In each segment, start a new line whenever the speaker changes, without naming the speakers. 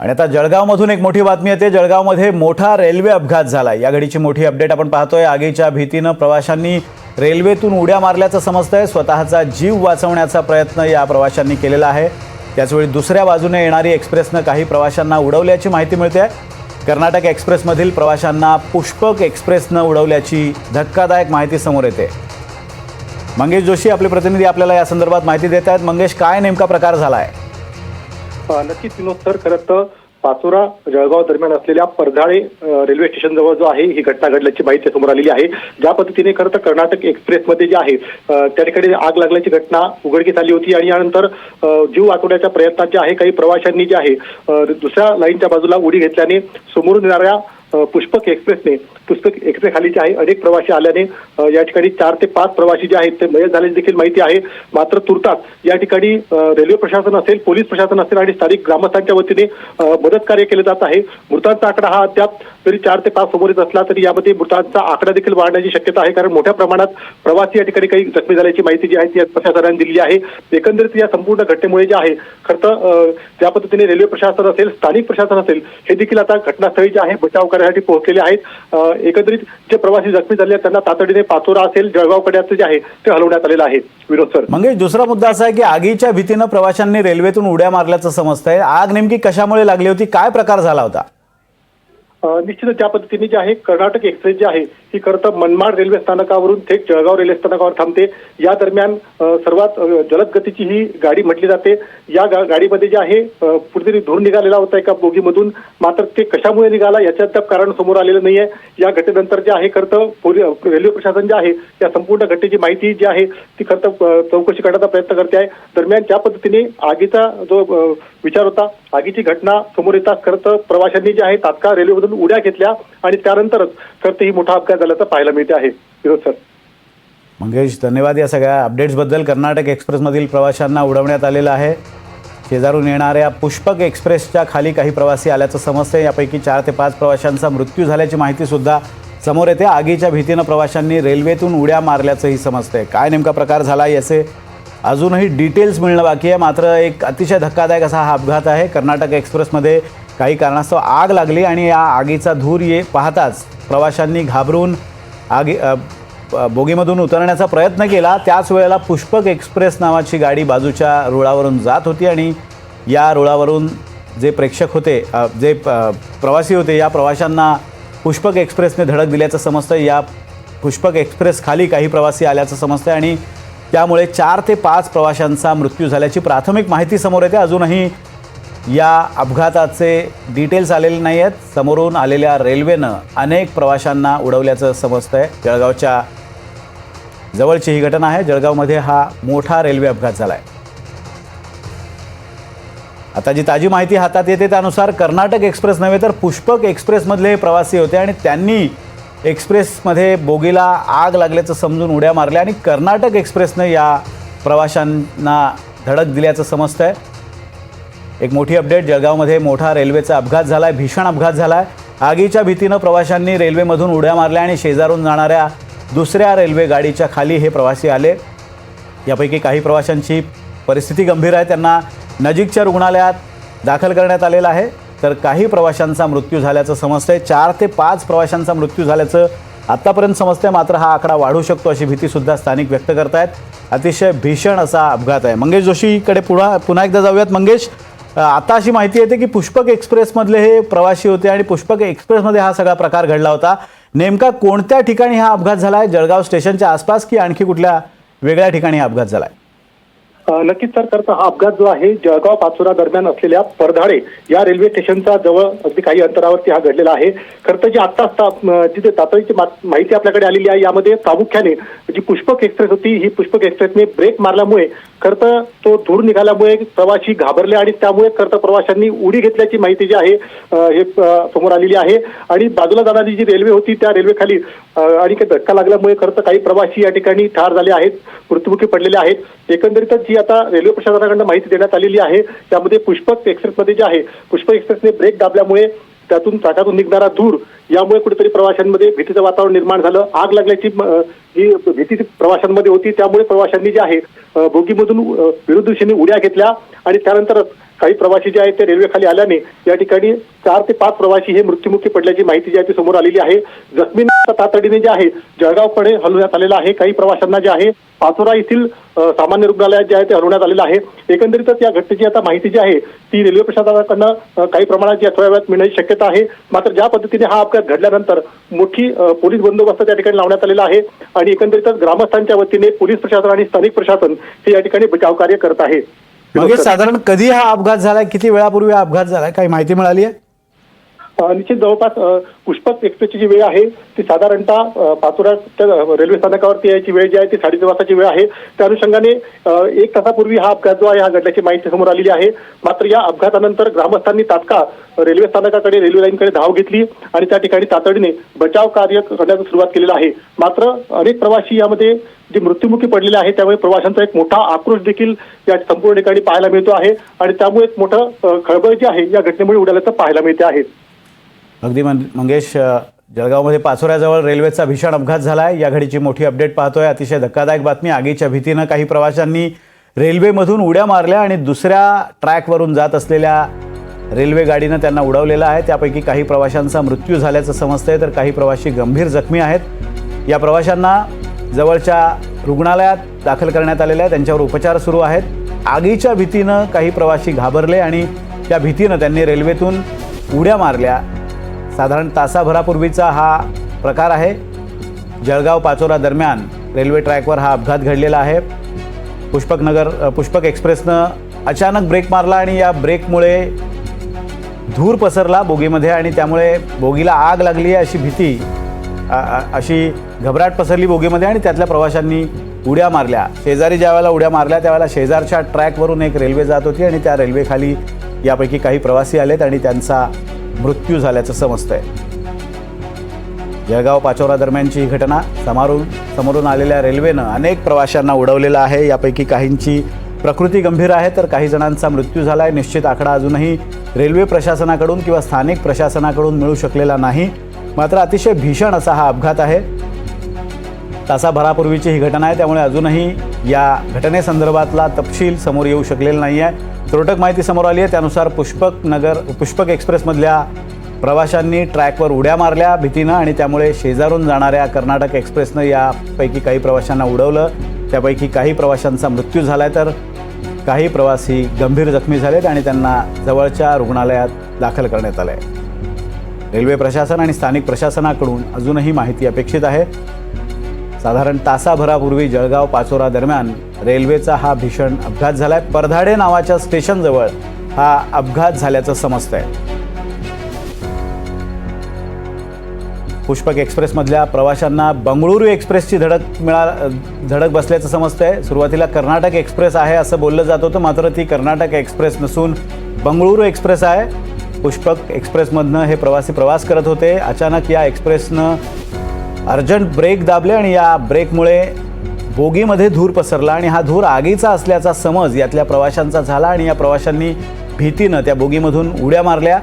आणि आता जळगावमधून एक मोठी बातमी येते. जळगावमध्ये मोठा रेल्वे अपघात झाला या घडीची मोठी अपडेट आपण पाहतोय. आगीच्या भीतीनं प्रवाशांनी रेल्वेतून उड्या मारल्याचं समजतंय. स्वतःचा जीव वाचवण्याचा प्रयत्न या प्रवाशांनी केलेला आहे. त्याचवेळी दुसऱ्या बाजूने येणारी एक्सप्रेसनं काही प्रवाशांना उडवल्याची माहिती मिळते. कर्नाटक एक्सप्रेसमधील प्रवाशांना पुष्पक एक्सप्रेसनं उडवल्याची धक्कादायक माहिती समोर येते. मंगेश जोशी आपले प्रतिनिधी आपल्याला या संदर्भात माहिती देत आहेत. मंगेश काय नेमका प्रकार झाला आहे
नक्कीच विनोद सर खरं तर पाचोरा जळगाव दरम्यान असलेल्या परधाळे रेल्वे स्टेशन जवळ जो आहे ही घटना घडल्याची माहिती समोर आलेली आहे. ज्या पद्धतीने खरं तर कर्नाटक एक्सप्रेसमध्ये जे आहे त्या ठिकाणी आग लागल्याची घटना उघडकीस आली होती आणि यानंतर जीव वाचवण्याच्या प्रयत्नात जे आहे काही प्रवाशांनी जे आहे दुसऱ्या लाईनच्या बाजूला उडी घेतल्याने समोरून येणाऱ्या पुष्पक एक्सप्रेसने पुष्पक एक्सप्रेस खालीचे आहे. अनेक प्रवासी आल्याने या ठिकाणी चार ते पाच प्रवासी जे आहेत ते मयत झाल्याची देखील माहिती आहे. मात्र तुर्तास या ठिकाणी रेल्वे प्रशासन असेल पोलीस प्रशासन असेल आणि स्थानिक ग्रामस्थांच्या वतीने मदत कार्य केले जात आहे. मृतांचा आकडा हा अद्याप तरी चार ते पाच समोर येत असला तरी यामध्ये मृतांचा आकडा देखील वाढण्याची शक्यता आहे. कारण मोठ्या प्रमाणात प्रवासी या ठिकाणी काही जखमी झाल्याची माहिती जी आहे ती प्रशासनाने दिली आहे. एकंदरीत या संपूर्ण घटनेमुळे जे आहे खरं तर ज्या पद्धतीने रेल्वे प्रशासन असेल स्थानिक प्रशासन असेल हे देखील आता घटनास्थळी जे आहे बचाव करण्यासाठी पोहोचलेले आहेत. एकंदरीत जे प्रवासी जखमी झाले आहेत त्यांना तातडीने पाचोरा असेल जळगावकडे जे आहे ते हलवण्यात आलेलं आहे. विनोद सर.
मंगेश दुसरा मुद्दा असा आहे की आगीच्या भीतीनं प्रवाशांनी रेल्वेतून उड्या मारल्याचं समजतंय. आग नेमकी कशामुळे लागली होती? काय प्रकार झाला होता?
निश्चितच ज्या पद्धतीने जे आहे कर्नाटक एक्सप्रेस जी आहे ही खरं तर मनमाड रेल्वे स्थानकावरून थेट जळगाव रेल्वे स्थानकावर थांबते. या दरम्यान सर्वात जलद गतीची ही गाडी म्हटली जाते. या गा- गाडीमध्ये जे आहे कुठेतरी धूर निघालेला होता एका बोगीमधून मात्र ते कशामुळे निघाला याच्या अद्याप कारण समोर आलेलं नाहीये. या घटनेनंतर जे आहे खरं तर पोली- रेल्वे प्रशासन जे आहे या संपूर्ण घटनेची माहिती जी आहे ती खरं तर चौकशी करण्याचा प्रयत्न करते आहे. दरम्यान ज्या पद्धतीने आगीचा जो विचार होता आगीची घटना समोर येताच खरं तर प्रवाशांनी जे आहे तात्काळ रेल्वेमधून उड्या घेतल्या आणि त्यानंतरच खरं तर ही मोठा अपघात झाल्याचं पाहायला मिळते आहे. विरोध सर.
मंगेश धन्यवाद या सगळ्या अपडेट्सबद्दल कर्नाटक एक्सप्रेसमधील प्रवाशांना उडवण्यात आलेलं आहे. शेजारून येणाऱ्या पुष्पक एक्सप्रेसच्या खाली काही प्रवासी आल्याचं समजतंय. यापैकी चार ते पाच प्रवाशांचा मृत्यू झाल्याची माहितीसुद्धा समोर येते. आगीच्या भीतीनं प्रवाशांनी रेल्वेतून उड्या मारल्याचंही समजतंय. काय नेमका प्रकार झाला याचे अजूनही डिटेल्स मिळणं बाकी आहे. मात्र एक अतिशय धक्कादायक असा हा अपघात आहे. कर्नाटक एक्सप्रेसमध्ये काही कारणास्तव आग लागली आणि या आगीचा धूर ये पाहताच प्रवाशांनी घाबरून आगी बोगीमधून उतरण्याचा प्रयत्न केला. त्याच वेळेला पुष्पक एक्सप्रेस नावाची गाडी बाजूच्या रुळावरून जात होती आणि या रुळावरून जे प्रेक्षक होते जे प्रवासी होते या प्रवाशांना पुष्पक एक्सप्रेसने धडक दिल्याचं समजतं. या पुष्पक एक्सप्रेस खाली काही प्रवासी आल्याचं समजतं आणि त्यामुळे चार ते पाच प्रवाशांचा मृत्यू झाल्याची प्राथमिक माहिती समोर येते. अजूनही या अपघाताचे डिटेल्स आलेले नाही आहेत समोरून आलेल्या रेल्वेनं अनेक प्रवाशांना उडवल्याचं समजतं आहे जळगावच्या जवळची ही घटना आहे. जळगावमध्ये हा मोठा रेल्वे अपघात झाला आहे आता जी ताजी माहिती हातात येते त्यानुसार कर्नाटक एक्सप्रेस नव्हे तर पुष्पक एक्सप्रेसमधले हे प्रवासी होते आणि त्यांनी एक्सप्रेसमध्ये बोगीला आग लागल्याचं समजून उड्या मारल्या आणि कर्नाटक एक्सप्रेसनं या प्रवाशांना धडक दिल्याचं समजतं आहे एक मोठी अपडेट जळगावमध्ये मोठा रेल्वेचा अपघात झाला आहे भीषण अपघात झाला आहे आगीच्या भीतीनं प्रवाशांनी रेल्वेमधून उड्या मारल्या आणि शेजारून जाणाऱ्या दुसऱ्या रेल्वे गाडीच्या खाली हे प्रवासी आले. यापैकी काही प्रवाशांची परिस्थिती गंभीर आहे. त्यांना नजीकच्या रुग्णालयात दाखल करण्यात आलेलं आहे. तर काही प्रवाशांचा मृत्यू झाल्याचं समजतंय. चार ते पाच प्रवाशांचा मृत्यू झाल्याचं आत्तापर्यंत समजतंय. मात्र हा आकडा वाढू शकतो अशी भीतीसुद्धा स्थानिक व्यक्त करतायत. अतिशय भीषण असा अपघात आहे. मंगेश जोशीकडे पुन्हा पुन्हा एकदा जाऊयात. मंगेश आता अशी माहिती येते की पुष्पक एक्सप्रेसमधले हे प्रवासी होते आणि पुष्पक एक्सप्रेसमध्ये हा सगळा प्रकार घडला होता. नेमका कोणत्या ठिकाणी हा अपघात झाला आहे जळगाव स्टेशनच्या आसपास की आणखी कुठल्या वेगळ्या ठिकाणी हा अपघात झाला आहे
नक्कीच सर खरं हा अपघात जो आहे जळगाव पाचोरा दरम्यान असलेल्या परधाडे या रेल्वे स्टेशनचा जवळ अगदी काही अंतरावरती हा घडलेला आहे. खरं तर जी आत्ताच जिथे तातडीची माहिती आपल्याकडे आलेली आहे यामध्ये प्रामुख्याने जी पुष्पक एक्सप्रेस होती ही पुष्पक एक्सप्रेसने ब्रेक मारल्यामुळे खरं तो धूर निघाल्यामुळे प्रवासी घाबरले आणि त्यामुळे खरं प्रवाशांनी उडी घेतल्याची माहिती जी आहे हे समोर आलेली आहे. आणि बाजूला जाणारी जी रेल्वे होती त्या रेल्वेखाली आणि धक्का लागल्यामुळे खरं तर काही प्रवासी या ठिकाणी ठार झाले आहेत मृत्युमुखी पडलेले आहेत. एकंदरीतच जी आता रेल्वे प्रशासनाकडनं माहिती देण्यात आलेली आहे. त्यामध्ये पुष्पक एक्सप्रेसमध्ये जे आहे पुष्पक एक्सप्रेसने ब्रेक दाबल्यामुळे त्यातून चाकातून निघणारा धूर यामुळे कुठेतरी प्रवाशांमध्ये भीतीचं वातावरण निर्माण झालं. आग लागल्याची ही भीती प्रवाशांमध्ये होती त्यामुळे प्रवाशांनी जे आहे बोगीमधून विरुद्ध दिशेने उड्या घेतल्या आणि त्यानंतरच काही प्रवासी जे आहेत ते रेल्वे खाली आल्याने या ठिकाणी चार ते पाच प्रवासी हे मृत्युमुखी पडल्याची माहिती जी आहे ती समोर आलेली आहे. जखमींना तातडीने जे आहे जळगावकडे हलवण्यात आलेलं आहे. काही प्रवाशांना जे आहे पाचोरा येथील सामान्य रुग्णालयात जे आहे ते हलवण्यात आलेलं आहे. एकंदरीतच या घटनेची आता माहिती जी आहे ती रेल्वे प्रशासनाकडनं काही प्रमाणात जी थोड्या वेळात मिळण्याची शक्यता आहे. मात्र ज्या पद्धतीने हा अपघात घडल्यानंतर मोठी पोलीस बंदोबस्त त्या ठिकाणी लावण्यात आलेला आहे. आणि एकंदरीतच ग्रामस्थांच्या वतीने पोलीस प्रशासन आणि स्थानिक प्रशासन हे या ठिकाणी बचाव कार्य करत आहे.
साधारण कधी हा अपघात झालाय? किती वेळापूर्वी हा अपघात झालाय? काही माहिती मिळाली आहे
निश्चित जवळपास पुष्पक एक्सप्रेसची जी वेळ आहे ती साधारणतः पाचोरा पाचोऱ्याच्या रेल्वे स्थानकावरती यायची वेळ जी आहे ती साडेतीन वाजताची वेळ आहे. त्या अनुषंगाने एक तासापूर्वी हा अपघात जो आहे हा घडल्याची माहिती समोर आलेली आहे. मात्र या अपघातानंतर ग्रामस्थांनी तात्काळ रेल्वे स्थानकाकडे रेल्वे लाईनकडे धाव घेतली आणि त्या ठिकाणी तातडीने बचाव कार्य करण्यास सुरुवात केलेलं आहे. मात्र अनेक प्रवासी यामध्ये जे मृत्युमुखी पडलेले आहे त्यामुळे प्रवाशांचा एक मोठा आक्रोश देखील या संपूर्ण ठिकाणी पाहायला मिळतो आहे. आणि त्यामुळे एक मोठं खळबळ जी आहे या घटनेमुळे उडाल्याचं पाहायला मिळते आहे.
अगदी मन- मंगेश जळगावमध्ये पाचोऱ्याजवळ रेल्वेचा भीषण अपघात झाला आहे या घडीची मोठी अपडेट पाहतोय. अतिशय धक्कादायक बातमी. आगीच्या भीतीनं काही प्रवाशांनी रेल्वेमधून उड्या मारल्या आणि दुसऱ्या ट्रॅकवरून जात असलेल्या रेल्वे गाडीनं त्यांना उडवलेलं आहे. त्यापैकी काही प्रवाशांचा मृत्यू झाल्याचं समजतंय. तर काही प्रवाशी गंभीर जखमी आहेत. या प्रवाशांना जवळच्या रुग्णालयात दाखल करण्यात आलेल्या आहे त्यांच्यावर उपचार सुरू आहेत. आगीच्या भीतीनं काही प्रवासी घाबरले आणि त्या भीतीनं त्यांनी रेल्वेतून उड्या मारल्या. साधारण तासाभरापूर्वीचा हा प्रकार आहे. जळगाव पाचोरा दरम्यान रेल्वे ट्रॅकवर हा अपघात घडलेला आहे. पुष्पकनगर पुष्पक एक्सप्रेसनं अचानक ब्रेक मारला आणि या ब्रेकमुळे धूर पसरला बोगीमध्ये आणि त्यामुळे बोगीला आग लागली आहे अशी भीती अशी घबराट पसरली बोगीमध्ये आणि त्यातल्या प्रवाशांनी उड्या मारल्या. शेजारी ज्या वेळेला उड्या मारल्या त्यावेळेला शेजारच्या ट्रॅकवरून एक रेल्वे जात होती आणि त्या रेल्वेखाली यापैकी काही प्रवासी आलेत आणि त्यांचा मृत्यू झाल्याचं समजतंय. जळगाव पाचोरा दरम्यानची ही घटना समारून समोरून आलेल्या रेल्वेनं अनेक प्रवाशांना उडवलेलं आहे. यापैकी काहींची प्रकृती गंभीर आहे तर काही जणांचा मृत्यू झाला आहे निश्चित आकडा अजूनही रेल्वे प्रशासनाकडून किंवा स्थानिक प्रशासनाकडून मिळू शकलेला नाही. मात्र अतिशय भीषण असा हा अपघात आहे. तासाभरापूर्वीची ही घटना आहे त्यामुळे अजूनही या घटनेसंदर्भातला तपशील समोर येऊ शकलेला नाही आहे त्रोटक माहिती समोर आली आहे. त्यानुसार पुष्पक नगर पुष्पक एक्सप्रेसमधल्या प्रवाशांनी ट्रॅकवर उड्या मारल्या भीतीनं आणि त्यामुळे शेजारून जाणाऱ्या कर्नाटक एक्सप्रेसनं यापैकी काही प्रवाशांना उडवलं. त्यापैकी काही प्रवाशांचा मृत्यू झाला आहे तर काही प्रवासी गंभीर जखमी झालेत आणि त्यांना जवळच्या रुग्णालयात दाखल करण्यात आलं आहे रेल्वे प्रशासन आणि स्थानिक प्रशासनाकडून अजूनही माहिती अपेक्षित आहे. साधारण तासाभरापूर्वी जळगाव पाचोरा दरम्यान रेल्वेचा हा भीषण अपघात झालाय. परधाडे नावाच्या स्टेशनजवळ हा अपघात झाल्याचं समजतंय. पुष्पक एक्सप्रेसमधल्या प्रवाशांना बंगळुरू एक्सप्रेसची धडक मिळा धडक बसल्याचं समजतंय. सुरुवातीला कर्नाटक एक्सप्रेस आहे असं बोललं जात होतं मात्र ती कर्नाटक एक्सप्रेस नसून बंगळुरू एक्सप्रेस आहे. पुष्पक एक्सप्रेसमधनं हे प्रवासी प्रवास करत होते. अचानक या एक्सप्रेसनं अर्जंट ब्रेक दाबले आणि या ब्रेकमुळे बोगीमध्ये धूर पसरला आणि हा धूर आगीचा असल्याचा समज यातल्या प्रवाशांचा झाला आणि या प्रवाशांनी भीतीनं त्या बोगीमधून उड्या मारल्या.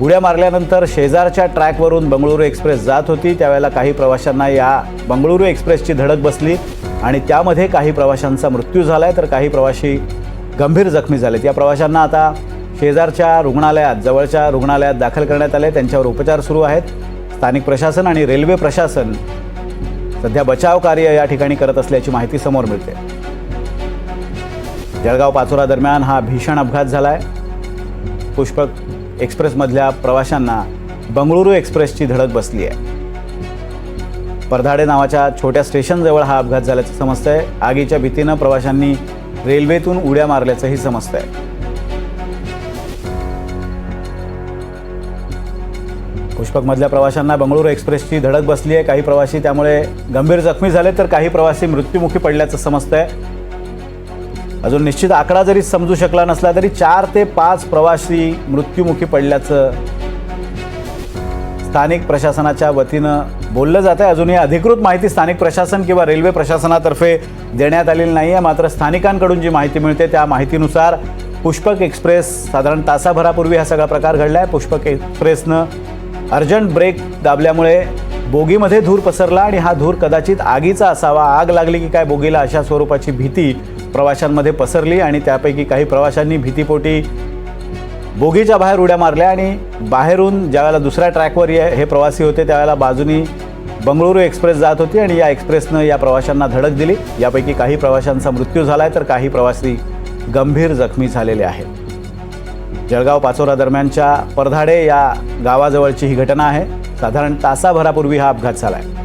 उड्या मारल्यानंतर शेजारच्या ट्रॅकवरून बंगळुरू एक्सप्रेस जात होती. त्यावेळेला काही प्रवाशांना या बंगळुरू एक्सप्रेसची धडक बसली आणि त्यामध्ये काही प्रवाशांचा मृत्यू झाला आहे तर काही प्रवाशी गंभीर जखमी झालेत. या प्रवाशांना आता शेजारच्या रुग्णालयात जवळच्या रुग्णालयात दाखल करण्यात आले त्यांच्यावर उपचार सुरू आहेत. स्थानिक प्रशासन आणि रेल्वे प्रशासन सध्या बचाव कार्य या ठिकाणी करत असल्याची माहिती समोर मिळते. जळगाव पाचोरा दरम्यान हा भीषण अपघात झाला आहे पुष्पक एक्सप्रेसमधल्या प्रवाशांना बंगळुरू एक्सप्रेसची धडक बसली आहे. परधाडे नावाच्या छोट्या स्टेशनजवळ हा अपघात झाल्याचं समजतंय. आगीच्या भीतीनं प्रवाशांनी रेल्वेतून उड्या मारल्याचंही समजतंय. पुष्पकमधल्या प्रवाशांना बंगळुरू एक्सप्रेसची धडक बसली आहे. काही प्रवासी त्यामुळे गंभीर जखमी झाले तर काही प्रवासी मृत्युमुखी पडल्याचं समजतंय. अजून निश्चित आकडा जरी समजू शकला नसला तरी चार ते पाच प्रवासी मृत्युमुखी पडल्याचं स्थानिक प्रशासनाच्या वतीनं बोललं जात आहे अजूनही अधिकृत माहिती स्थानिक प्रशासन किंवा रेल्वे प्रशासनातर्फे देण्यात आलेली नाही आहे मात्र स्थानिकांकडून जी माहिती मिळते त्या माहितीनुसार पुष्पक एक्सप्रेस साधारण तासाभरापूर्वी हा सगळा प्रकार घडला आहे पुष्पक एक्सप्रेसनं अर्जंट ब्रेक दाबल्यामुळे बोगीमध्ये धूर पसरला आणि हा धूर कदाचित आगीचा असावा. आग लागली की काय बोगीला अशा स्वरूपाची भीती प्रवाशांमध्ये पसरली आणि त्यापैकी काही प्रवाशांनी भीतीपोटी बोगीच्या बाहेर उड्या मारल्या आणि बाहेरून ज्यावेळेला दुसऱ्या ट्रॅकवर हे प्रवासी होते त्यावेळेला बाजूनी बंगळुरू एक्सप्रेस जात होती आणि या एक्सप्रेसनं या प्रवाशांना धडक दिली. यापैकी काही प्रवाशांचा मृत्यू झाला आहे तर काही प्रवासी गंभीर जखमी झालेले आहेत. जळगाव पाचोरा दरम्यानच्या परधाडे या गावाजवळची ही घटना आहे. साधारण तासाभरापूर्वी हा अपघात झाला आहे